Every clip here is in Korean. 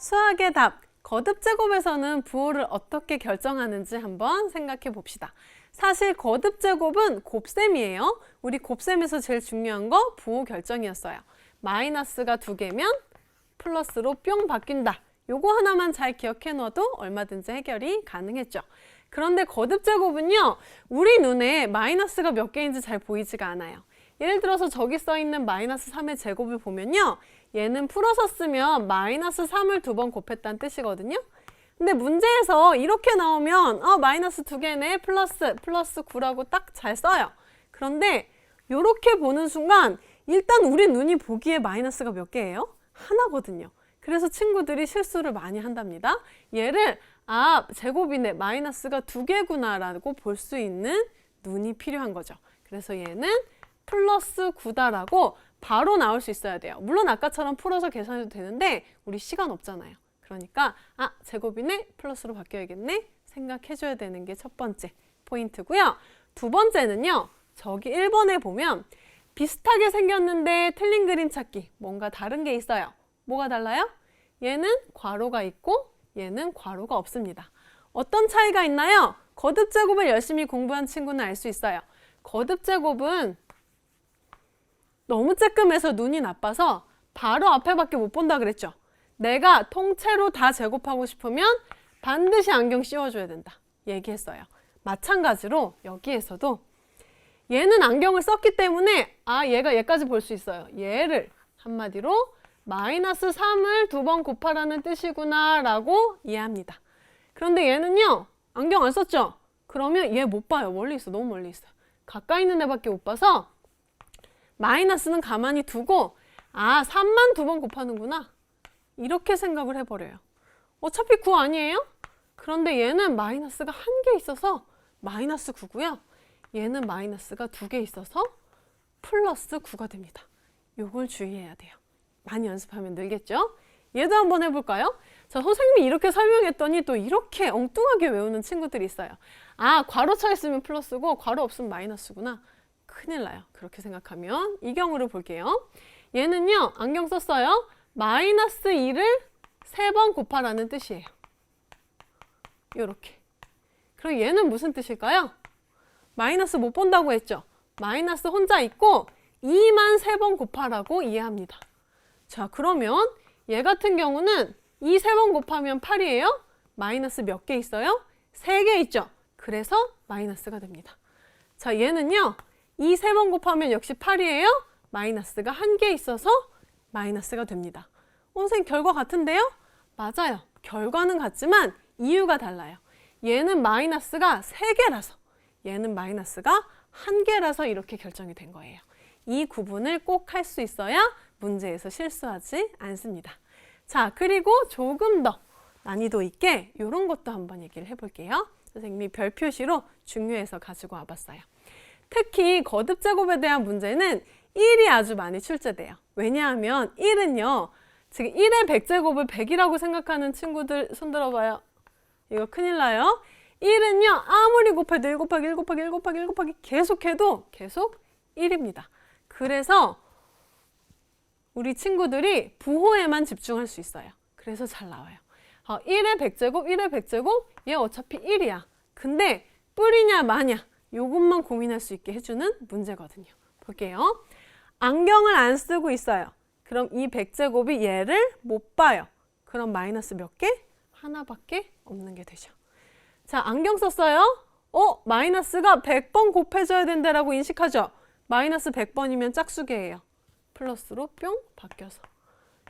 수학의 답. 거듭 제곱에서는 부호를 어떻게 결정하는지 한번 생각해 봅시다. 사실 거듭 제곱은 곱셈이에요. 우리 곱셈에서 제일 중요한 거 부호 결정이었어요. 마이너스가 두 개면 플러스로 뿅 바뀐다. 요거 하나만 잘 기억해 놔도 얼마든지 해결이 가능했죠. 그런데 거듭 제곱은요. 우리 눈에 마이너스가 몇 개인지 잘 보이지가 않아요. 예를 들어서 저기 써 있는 마이너스 3의 제곱을 보면요. 얘는 풀어서 쓰면 마이너스 3을 두 번 곱했다는 뜻이거든요. 근데 문제에서 이렇게 나오면 어 마이너스 두 개네 플러스 플러스 9라고 딱 잘 써요. 그런데 이렇게 보는 순간 일단 우리 눈이 보기에 마이너스가 몇 개예요? 하나거든요. 그래서 친구들이 실수를 많이 한답니다. 얘를 아 제곱이네 마이너스가 두 개구나라고 볼 수 있는 눈이 필요한 거죠. 그래서 얘는 플러스 9다라고 바로 나올 수 있어야 돼요. 물론 아까처럼 풀어서 계산해도 되는데 우리 시간 없잖아요. 그러니까 아 제곱이네 플러스로 바뀌어야겠네 생각해줘야 되는 게 첫 번째 포인트고요. 두 번째는요. 저기 1번에 보면 비슷하게 생겼는데 틀린 그림 찾기 뭔가 다른 게 있어요. 뭐가 달라요? 얘는 괄호가 있고 얘는 괄호가 없습니다. 어떤 차이가 있나요? 거듭 제곱을 열심히 공부한 친구는 알 수 있어요. 거듭 제곱은 너무 쬐끔해서 눈이 나빠서 바로 앞에밖에 못 본다 그랬죠. 내가 통째로 다 제곱하고 싶으면 반드시 안경 씌워줘야 된다. 얘기했어요. 마찬가지로 여기에서도 얘는 안경을 썼기 때문에 아 얘가 얘까지 볼 수 있어요. 얘를 한마디로 마이너스 3을 두 번 곱하라는 뜻이구나 라고 이해합니다. 그런데 얘는요 안경 안 썼죠? 그러면 얘 못 봐요. 멀리 있어. 너무 멀리 있어. 가까이 있는 애밖에 못 봐서 마이너스는 가만히 두고 아 3만 두 번 곱하는구나 이렇게 생각을 해버려요. 어차피 9 아니에요? 그런데 얘는 마이너스가 한 개 있어서 마이너스 9고요. 얘는 마이너스가 두 개 있어서 플러스 9가 됩니다. 요걸 주의해야 돼요. 많이 연습하면 늘겠죠? 얘도 한번 해볼까요? 자, 선생님이 이렇게 설명했더니 또 이렇게 엉뚱하게 외우는 친구들이 있어요. 아, 괄호 쳐 있으면 플러스고 괄호 없으면 마이너스구나. 큰일 나요. 그렇게 생각하면 이 경우를 볼게요. 얘는요. 안경 썼어요. 마이너스 2를 세번 곱하라는 뜻이에요. 요렇게. 그럼 얘는 무슨 뜻일까요? 마이너스 못 본다고 했죠. 마이너스 혼자 있고 2만 세번 곱하라고 이해합니다. 자, 그러면 얘 같은 경우는 2세번 곱하면 8이에요. 마이너스 몇 개 있어요? 3개 있죠. 그래서 마이너스가 됩니다. 자, 얘는요. 2세번 곱하면 역시 8이에요. 마이너스가 한 개 있어서 마이너스가 됩니다. 어, 선생님 결과 같은데요? 맞아요. 결과는 같지만 이유가 달라요. 얘는 마이너스가 3개라서 얘는 마이너스가 한 개라서 이렇게 결정이 된 거예요. 이 구분을 꼭 할 수 있어야 문제에서 실수하지 않습니다. 자, 그리고 조금 더 난이도 있게 이런 것도 한번 얘기를 해볼게요. 선생님이 별 표시로 중요해서 가지고 와봤어요. 특히 거듭 제곱에 대한 문제는 1이 아주 많이 출제돼요. 왜냐하면 1은요. 지금 1의 100제곱을 100이라고 생각하는 친구들 손 들어봐요. 이거 큰일 나요. 1은요. 아무리 곱해도 1 곱하기 1 곱하기 1 곱하기 1 곱하기 계속해도 계속 1입니다. 그래서 우리 친구들이 부호에만 집중할 수 있어요. 그래서 잘 나와요. 어, 1의 100제곱, 1의 100제곱, 얘 어차피 1이야. 근데 뿌리냐 마냐 요것만 고민할 수 있게 해주는 문제거든요. 볼게요. 안경을 안 쓰고 있어요. 그럼 이 100제곱이 얘를 못 봐요. 그럼 마이너스 몇 개? 하나밖에 없는 게 되죠. 자, 안경 썼어요? 어, 마이너스가 100번 곱해줘야 된다라고 인식하죠? 마이너스 100번이면 짝수계예요. 플러스로 뿅 바뀌어서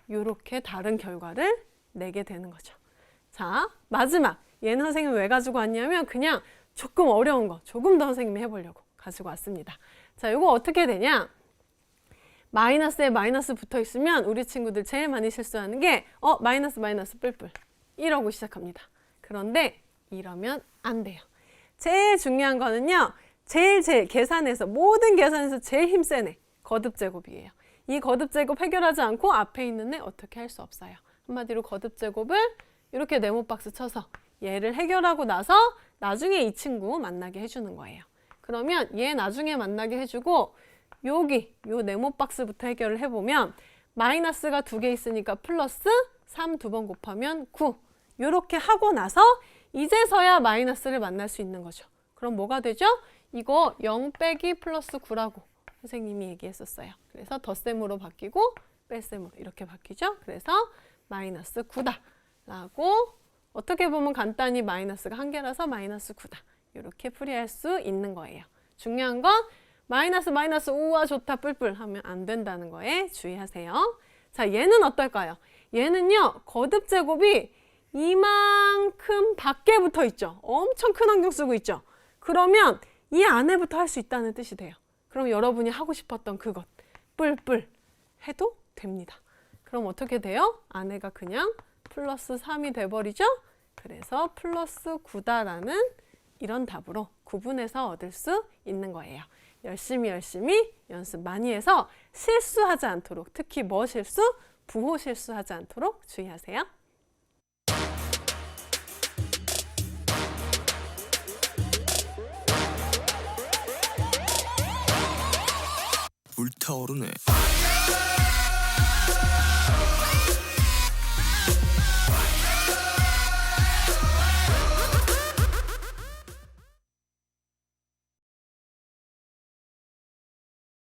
이렇게 다른 결과를 내게 되는 거죠. 자, 마지막. 얘는 선생님 왜 가지고 왔냐면 그냥 조금 어려운 거 조금 더 선생님이 해보려고 가지고 왔습니다. 자, 이거 어떻게 되냐? 마이너스에 마이너스 붙어 있으면 우리 친구들 제일 많이 실수하는 게 어, 마이너스 마이너스 뿔뿔 이러고 시작합니다. 그런데 이러면 안 돼요. 제일 중요한 거는요. 제일 제일 계산에서 모든 계산에서 제일 힘센 애 거듭 제곱이에요. 이 거듭 제곱 해결하지 않고 앞에 있는 애 어떻게 할 수 없어요. 한마디로 거듭 제곱을 이렇게 네모 박스 쳐서 얘를 해결하고 나서 나중에 이 친구 만나게 해주는 거예요. 그러면 얘 나중에 만나게 해주고 여기 요 네모 박스부터 해결을 해보면 마이너스가 두 개 있으니까 플러스 3 두 번 곱하면 9. 이렇게 하고 나서 이제서야 마이너스를 만날 수 있는 거죠. 그럼 뭐가 되죠? 이거 0 빼기 플러스 9라고 선생님이 얘기했었어요. 그래서 덧셈으로 바뀌고 뺄셈으로 이렇게 바뀌죠. 그래서 마이너스 9다 라고 어떻게 보면 간단히 마이너스가 한 개라서 마이너스 9다. 이렇게 풀이할 수 있는 거예요. 중요한 건 마이너스 마이너스 우와 좋다 뿔뿔 하면 안 된다는 거에 주의하세요. 자, 얘는 어떨까요? 얘는요, 거듭 제곱이 이만큼 밖에 붙어 있죠. 엄청 큰 안경 쓰고 있죠. 그러면 이 안에부터 할 수 있다는 뜻이 돼요. 그럼 여러분이 하고 싶었던 그것 뿔뿔 해도 됩니다. 그럼 어떻게 돼요? 안에가 그냥 플러스 3이 돼버리죠? 그래서 플러스 9다라는 이런 답으로 구분해서 얻을 수 있는 거예요. 열심히 열심히 연습 많이 해서 실수하지 않도록 특히 뭐 실수? 부호 실수하지 않도록 주의하세요. 불타오르네